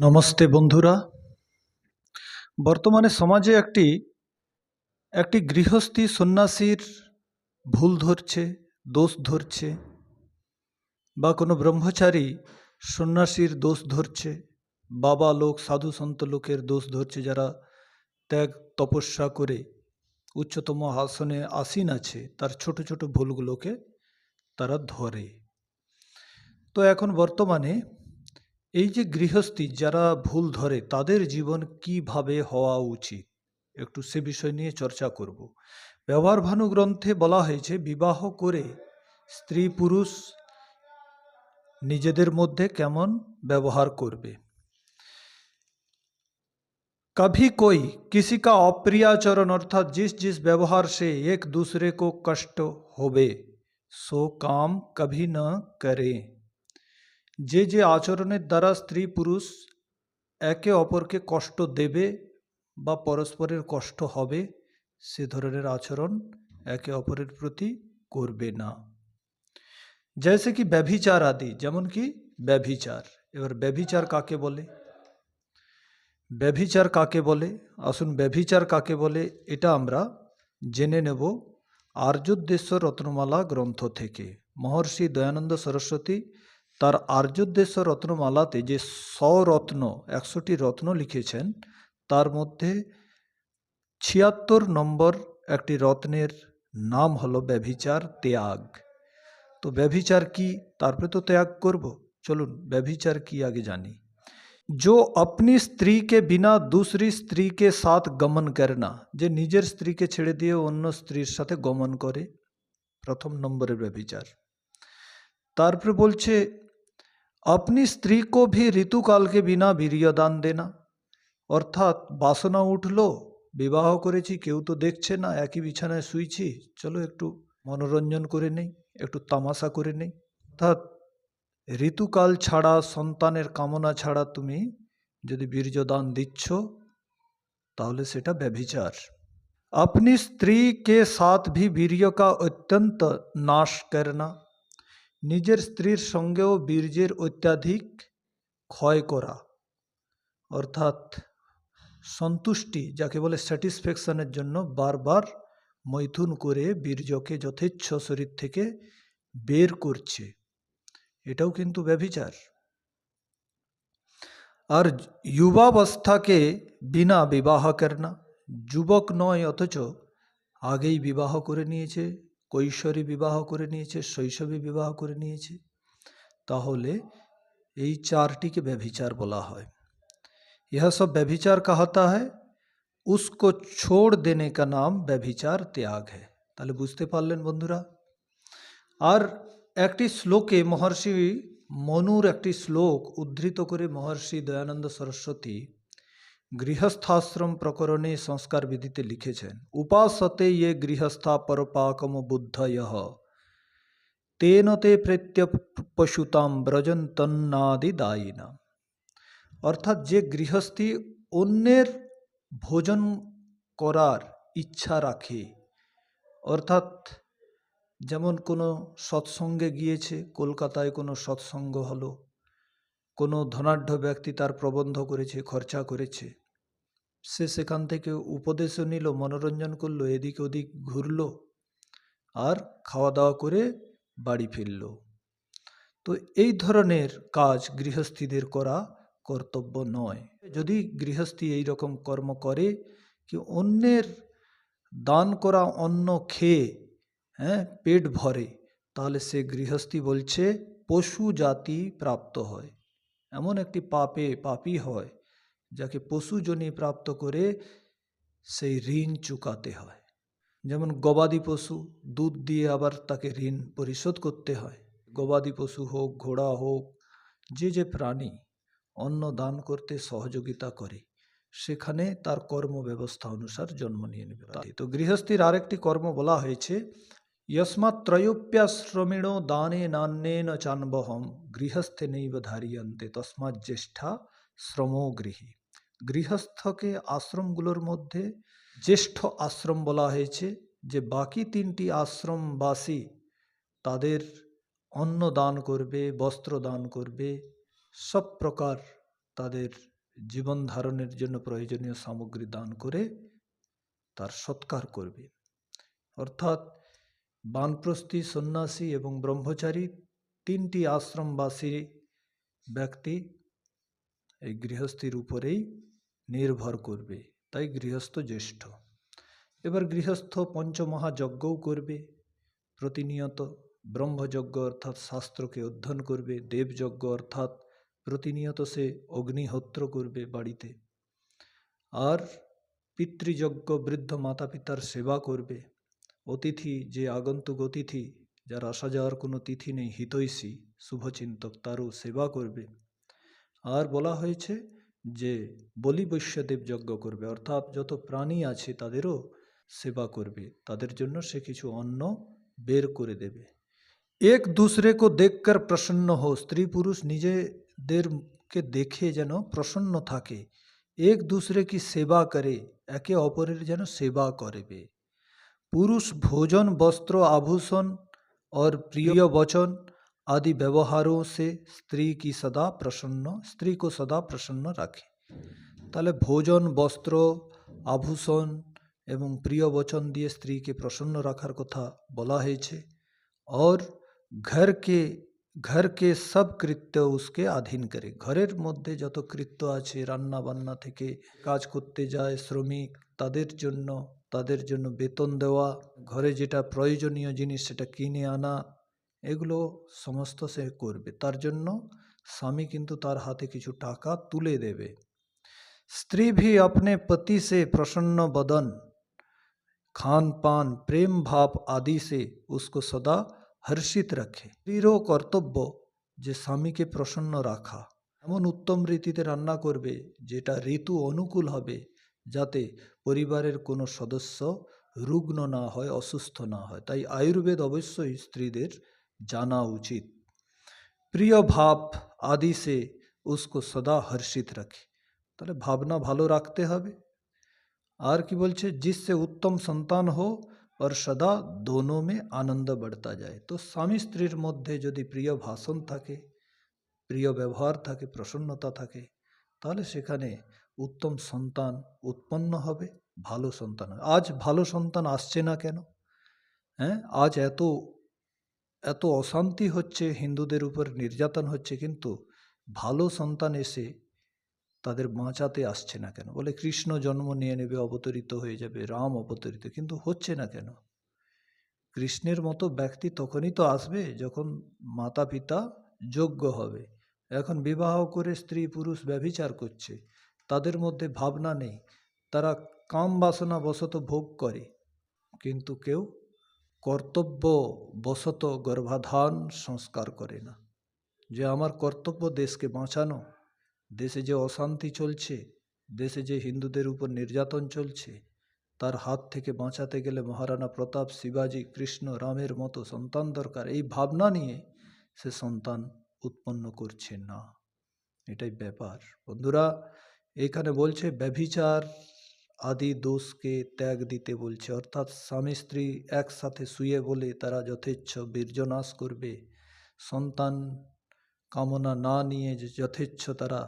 নমস্তে বন্ধুরা। বর্তমানে সমাজে একটি একটি গৃহস্থী সন্ন্যাসীর ভুল ধরছে, দোষ ধরছে, বা কোনো ব্রহ্মচারী সন্ন্যাসীর দোষ ধরছে, বাবা লোক, সাধু সন্ত লোকের দোষ ধরছে, যারা ত্যাগ, তপস্যা করে উচ্চতম আসনে আসীন আছে, তার ছোট ছোট ভুলগুলোকে তারা ধরে। তো এখন বর্তমানে এই যে গৃহস্থী যারা ভুল ধরে তাদের জীবন কিভাবে হওয়া উচিত একটু সে বিষয় নিয়ে চর্চা করব ব্যবহার ভানু গ্রন্থে বলা হয়েছে বিবাহ করে স্ত্রী পুরুষ নিজেদের মধ্যে কেমন ব্যবহার করবে कभी कोई किसी का अप्रियाचरण अर्थात जिस जिस व्यवहार से एक दूसरे को कष्ट होवे सो काम कभी न करें যে যে আচরণের দ্বারা স্ত্রী পুরুষ একে অপরকে কষ্ট দেবে বা পরস্পরের কষ্ট হবে, সে ধরনের আচরণ একে অপরের প্রতি করবে না। জैसे কি ব্যভিচার আদি? যেমন কি ব্যভিচার। এবার ব্যভিচার কাকে বলে? ব্যভিচার কাকে বলে? আসুন ব্যভিচার কাকে বলে? এটা আমরা জেনে নেব আর্যোদ্দেশ্য রত্নমালা গ্রন্থ থেকে। মহর্ষি দয়ানন্দ সরস্বতী তার আর্যোদ্দেশ্য রত্নমালাতে যে রত্ন একশোটি রত্ন লিখেছেন তার মধ্যে ছিয়াত্তর নম্বর একটি রত্নের নাম হলো ব্যভিচার ত্যাগ তো ব্যভিচার কি তারপরে তো ত্যাগ করব চলুন ব্যভিচার কি আগে জানি जो अपनी স্ত্রী के बिना दूसरी স্ত্রী के साथ গমন করনা যে নিজের স্ত্রীকে ছেড়ে দিয়ে অন্য স্ত্রীর সাথে গমন করে প্রথম নম্বরের ব্যভিচার তারপরে বলছে अपनी স্ত্রী को भी ঋতুকাল के बिना বীর্যদান দেনা অর্থাৎ বাসনা উঠলো বিবাহ করেছি কেউ তো দেখছে না একই বিছানায় শুইছি চলো একটু মনোরঞ্জন করে নেই একটু তামাশা করে নেই অর্থাৎ ঋতুকাল ছাড়া সন্তানের কামনা ছাড়া তুমি যদি বীর্যদান দিচ্ছ তাহলে সেটা ব্যভিচার अपनी স্ত্রী কে সাথ ভি বীর্য কা অত্যন্ত নাশ করনা নিজের স্ত্রীর সঙ্গেও বীর্যের অত্যাধিক ক্ষয় করা। অর্থাৎ সন্তুষ্টি, যাকে বলে স্যাটিসফ্যাকশনের জন্য বারবার মৈথুন করে বীর্যকে যথেচ্ছ শরীর থেকে বের করছে। এটাও কিন্তু ব্যভিচার। আর যুবাবস্থাকে বিনা বিবাহ করনা, যুবক নয়, অথচ আগেই বিবাহ করে নিয়েছে। কৈশোরী বিবাহ করে নিয়েছে শৈশবী বিবাহ করে নিয়েছে তাহলে এই চারটিকে ব্যভিচার বলা হয় यह सब व्यभिचार कहता है उसको छोड़ देने का नाम ব্যভিচার ত্যাগ है তাহলে বুঝতে পারলেন বন্ধুরা আর একটি শ্লোকে মহর্ষি মনুর একটি শ্লোক উদ্ধৃত করে মহর্ষি দয়ানন্দ সরস্বতী গৃহস্থাশ্রম প্রকরণে সংস্কার বিধিতে লিখেছেন, উপাসতে ইয়ে গৃহস্থা পরপাকম বুদ্ধয়। তেন তে প্রেত্য পশুতাম ব্রজন্তন্নাদি দায়িনা অর্থাৎ যে গৃহস্থী অন্যের ভোজন করার ইচ্ছা রাখে, অর্থাৎ যেমন কোনো সৎসঙ্গে গিয়েছে, কলকাতায় কোনো সৎসঙ্গ হলো, কোনো ধনাঢ্য ব্যক্তি তার প্রবন্ধ করেছে, খরচা করেছে সে সেখান থেকে উপদেশও নিল, মনোরঞ্জন করল, এদিক ওদিক ঘুরলো আর খাওয়া দাওয়া করে বাড়ি ফিরল। তো এই ধরনের কাজ গৃহস্থীদের করা কর্তব্য নয়। যদি গৃহস্থী এই রকম কর্ম করে কি অন্যের দান করা অন্ন খেয়ে হ্যাঁ পেট ভরে, তাহলে সে গৃহস্থী বলছে পশু জাতি প্রাপ্ত হয়। এমন একটি পাপে পাপই হয়। যাকে পশুজনি প্রাপ্ত করে সেই ঋণ চুকাতে হয়। যেমন গবাদি পশু দুধ দিয়ে আবার তাকে ঋণ পরিশোধ করতে হয়। গবাদি পশু হোক ঘোড়া হোক যে যে প্রাণী অন্ন দান করতে সহযোগিতা করে সেখানে তার কর্ম ব্যবস্থা অনুসার জন্ম নিয়ে নেবে। তো গৃহস্থীর আরেকটি কর্ম বলা হয়েছে ইয়স্মাৎ ত্রয়োপ্যাশ্রমেণ দানে নান্যেন চানবহম গৃহস্থে নৈব ধারিয়ন্তে তস্মাৎ জ্যেষ্ঠা শ্রম গৃহী। গৃহস্থকে আশ্রমগুলোর মধ্যে জ্যেষ্ঠ আশ্রম বলা হয়েছে, যে বাকি তিনটি আশ্রমবাসী তাদের অন্ন দান করবে বস্ত্র দান করবে, সব প্রকার তাদের জীবন ধারণের জন্য প্রয়োজনীয় সামগ্রী দান করে তার সৎকার করবে। অর্থাৎ বানপ্রস্থী সন্ন্যাসী এবং ব্রহ্মচারী তিনটি আশ্রমবাসী ব্যক্তি এই গৃহস্থীর উপরেই নির্ভর করবে, তাই গৃহস্থ জ্যেষ্ঠ। এবার গৃহস্থ পঞ্চমহাযজ্ঞও করবে। প্রতিনিয়ত ব্রহ্মযজ্ঞ অর্থাৎ শাস্ত্রকে অধ্যয়ন করবে, দেবযজ্ঞ অর্থাৎ প্রতিনিয়ত সে অগ্নিহোত্র করবে বাড়িতে। আর পিতৃযজ্ঞ বৃদ্ধ মাতা পিতার সেবা করবে। অতিথি যে আগন্তুক অতিথি, যার আসা যাওয়ার কোনো তিথি নেই, হিতৈষী, শুভচিন্তক, তারও সেবা করবে। আর বলা হয়েছে যে বলি বৈশ্যদেব যজ্ঞ করবে অর্থাৎ যত প্রাণী আছে তাদেরও সেবা করবে তাদের জন্য সে কিছু অন্ন বের করে দেবে এক दूसरे को देखकर প্রসন্ন হো স্ত্রী পুরুষ নিজেদেরকে দেখে যেন প্রসন্ন থাকে এক दूसरे की সেবা করে একে অপরের যেন সেবা করবে पुरुष भोजन वस्त्र आभूषण और प्रिय वचन आदि व्यवहारों से स्त्री की सदा प्रसन्न स्त्री को सदा प्रसन्न রাখে তাহলে ভোজন বস্ত্র আভূষণ এবং প্রিয় বচন দিয়ে স্ত্রীকে প্রসন্ন রাখার কথা বলা হয়েছে और घर के घर के सब কৃত্য উসকে আধীন করে ঘরের মধ্যে যত কৃত্য আছে রান্না বান্না থেকে কাজ করতে যায় শ্রমিক তাদের জন্য তাদের জন্য বেতন দেওয়া ঘরে যেটা প্রয়োজনীয় জিনিস সেটা কিনে আনা এগুলো সমস্ত সে করবে তার জন্য স্বামী কিন্তু তার হাতে কিছু টাকা তুলে দেবে স্ত্রী भी अपने पति से प्रसन्न बदन खान पान प्रेम भाव आदि से उसको सदा হর্ষিত রাখে স্ত্রীরও কর্তব্য যে স্বামীকে প্রসন্ন রাখা এমন উত্তম রীতিতে রান্না করবে যেটা ঋতু অনুকূল হবে যাতে পরিবারের কোনো সদস্য রুগ্ন না হয় অসুস্থ না হয় তাই আয়ুর্বেদ অবশ্যই স্ত্রীদের জানা উচিত প্রিয় ভাব আদি সে উসকো সদা হর্ষিত রাখে তাহলে ভাবনা ভালো রাখতে হবে আর কি বলছে जिससे উত্তম সন্তান হো আর সদা দোনো মে আনন্দ बढ़ता যায় তো স্বামী স্ত্রীর মধ্যে যদি প্রিয় ভাষণ থাকে প্রিয় ব্যবহার থাকে প্রসন্নতা থাকে তাহলে সেখানে উত্তম সন্তান উৎপন্ন হবে ভালো সন্তান হবে। আজ ভালো সন্তান আসছে না কেন হ্যাঁ আজ এত এত অশান্তি হচ্ছে, হিন্দুদের উপর নির্যাতন হচ্ছে, কিন্তু ভালো সন্তান এসে তাদের বাঁচাতে আসছে না কেন? বলে কৃষ্ণ জন্ম নিয়ে নেবে, অবতরিত হয়ে যাবে, রাম অবতরিত, কিন্তু হচ্ছে না কেন? কৃষ্ণের মতো ব্যক্তি তখনই তো আসবে যখন মাতা পিতা যোগ্য হবে। এখন বিবাহ করে স্ত্রী পুরুষ ব্যভিচার করছে, তাদের মধ্যে ভাবনা নেই। তারা কাম বাসনা বশত ভোগ করে, কিন্তু কেউ কর্তব্য বশত গর্ভাধান সংস্কার করে না। যে আমার কর্তব্য দেশকে বাঁচানো, দেশে যে অশান্তি চলছে, দেশে যে হিন্দুদের উপর নির্যাতন চলছে, তার হাত থেকে বাঁচাতে গেলে মহারানা প্রতাপ শিবাজি কৃষ্ণ রামের মতো সন্তান দরকার, এই ভাবনা নিয়ে সে সন্তান উৎপন্ন করছে না। এটাই ব্যাপার। বন্ধুরা, এখানে বলছে ব্যভিচার আদি দোষকে ত্যাগ দিতে বলছে অর্থাৎ স্বামী স্ত্রী একসাথে শুয়ে বলে তারা যথেচ্ছ বীর্যনাশ করবে সন্তান কামনা না নিয়ে যে যথেচ্ছ তারা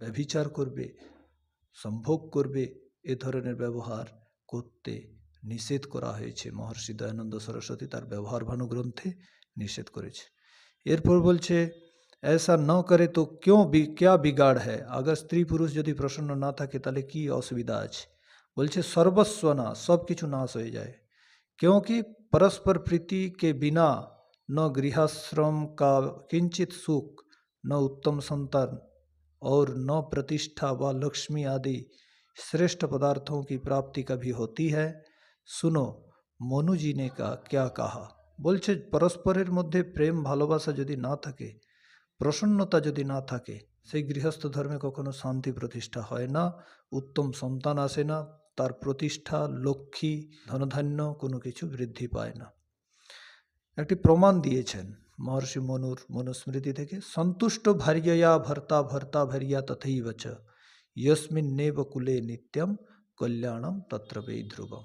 ব্যভিচার করবে সম্ভোগ করবে এ ধরনের ব্যবহার করতে নিষেধ করা হয়েছে মহর্ষি দয়ানন্দ সরস্বতী তার ব্যবহার ভানু গ্রন্থে নিষেধ করেছে এরপর বলছে ऐसा न करे तो क्यों बि क्या बिगाड़ है अगर স্ত্রী পুরুষ যদি প্রসন্ন না থাকে তাহলে কি অসুবিধা আছে বলছে সর্বস্ব না সব কিছু নাশ হয়ে যায় क्योंकि परस्पर प्रीति के बिना न गृहाश्रम का किंचित सुख न उत्तम संतान और न प्रतिष्ठा व लक्ष्मी आदि श्रेष्ठ पदार्थों की प्राप्ति कभी होती है सुनो মনু জি নে কা ক্যা কাহা বলছে পরস্পরের মধ্যে প্রেম ভালোবাসা যদি না থাকে প্রসন্নতা যদি না থাকে সেই গৃহস্থ ধর্মে কখনো শান্তি প্রতিষ্ঠা হয় না উত্তম সন্তান আসে না তার প্রতিষ্ঠা লক্ষ্মী ধনধান্য কোনো কিছু বৃদ্ধি পায় না একটি প্রমাণ দিয়েছেন মহর্ষি মনুর মনুস্মৃতি থেকে সন্তুষ্ট ভার্যয়া ভর্তা ভর্তা ভার্যা তথৈব চ यस्मिन्नेव কুলে নিত্যম কল্যাণম তত্র वै ধ্রুবম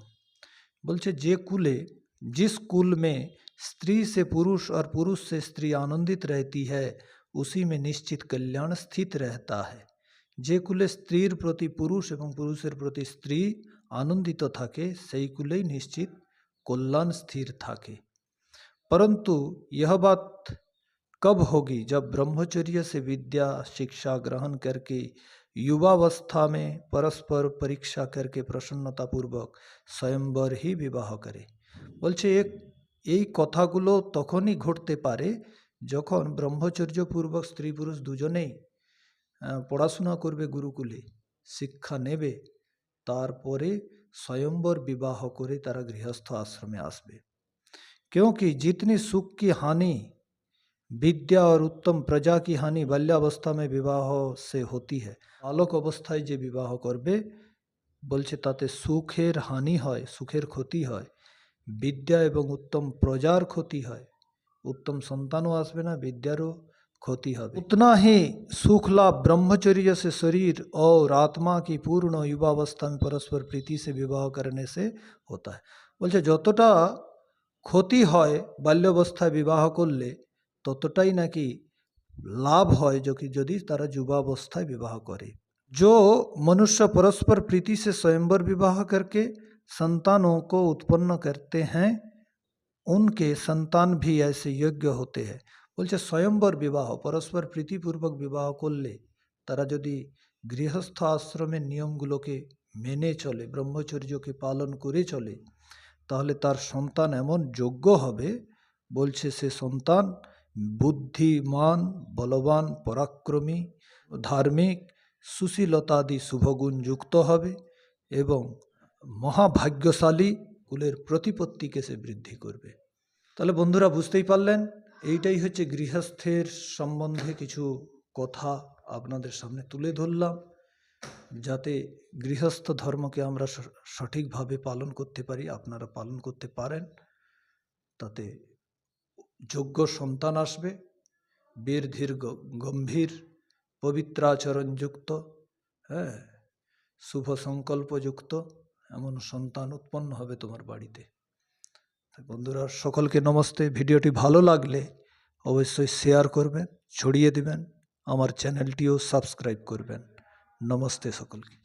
বলছে যে কুলে जिस कुल में स्त्री से पुरुष और पुरुष से स्त्री आनंदित रहती है उसी में निश्चित कल्याण स्थित रहता है যে কুলে স্ত্রীর প্রতি পুরুষ এবং পুরুষের প্রতি স্ত্রী আনন্দিত থাকে সেই কুলেই নিশ্চিত कल्याण स्थिर থাকে परंतु यह बात कब होगी जब ब्रह्मचर्य से विद्या शिक्षा ग्रहण करके युवावस्था में परस्पर परीक्षा करके प्रसन्नता पूर्वक स्वयंवर ही বিবাহ করে বলছে এক এই কথাগুলো তখনই ঘটতে পারে যখন ব্রহ্মচর্যপূর্বক স্ত্রী পুরুষ দুজনেই আহ, পড়াশোনা করবে গুরুকুলে শিক্ষা নেবে তারপরে स्वयंवर विवाह করে তারা গৃহস্থ আশ্রমে আসবে क्योंकि जितनी सुख की हानि विद्या और उत्तम प्रजा की हानि बाल्यावस्था में विवाह से होती है বালক অবস্থায় যে বিবাহ করবে বলছে তাতে সুখের হানি হয় সুখের ক্ষতি হয় বিদ্যা এবং উত্তম প্রজার ক্ষতি হয় उत्तम संतानों আসবে না বিদ্যারও ক্ষতি হবে उतना ही सुख लाभ ब्रह्मचर्य से शरीर और आत्मा की पूर्ण युवावस्था में परस्पर प्रीति से विवाह करने से होता है বলছে যতটা ক্ষতি হয় বাল্যাবস্থায় বিবাহ করলে ততটাই নাকি লাভ হয় जो कि যদি তারা যুবাবস্থায় বিবাহ করে जो मनुष्य परस्पर प्रीति से स्वयंवर विवाह करके संतानों को उत्पन्न करते हैं उनके संतान भी ऐसे योग्य होते हैं বলছে, স্বয়ম্বর বিবাহ, পরস্পর প্রীতিপূর্বক বিবাহ করলে তারা যদি গৃহস্থ আশ্রমের নিয়মগুলোকে মেনে চলে, ব্রহ্মচর্যকে পালন করে চলে, তাহলে তার সন্তান এমন যোগ্য হবে, বলছে সে সন্তান, বুদ্ধিমান, বলবান, পরাক্রমী, ধার্মিক, সুশীলতাদি শুভগুণ যুক্ত হবে এবং মহাভাগ্যশালী, কুলের প্রতিপত্তিকে সে বৃদ্ধি করবে। তাহলে বন্ধুরা বুঝতেই পারলেন এইটাই হচ্ছে গৃহস্থের সম্বন্ধে কিছু কথা আপনাদের সামনে তুলে ধরলাম, যাতে গৃহস্থ ধর্মকে আমরা সঠিকভাবে পালন করতে পারি, আপনারা পালন করতে পারেন। তাতে যোগ্য সন্তান আসবে বীর গ- গম্ভীর পবিত্রাচরণযুক্ত হ্যাঁ শুভ সংকল্পযুক্ত, এমন সন্তান উৎপন্ন হবে তোমার বাড়িতে। বন্ধুরা, সকলকে নমস্তে। ভিডিওটি ভালো লাগলে অবশ্যই শেয়ার করবেন, ছড়িয়ে দিবেন, আমার চ্যানেলটিও সাবস্ক্রাইব করবেন। নমস্তে সকলকে।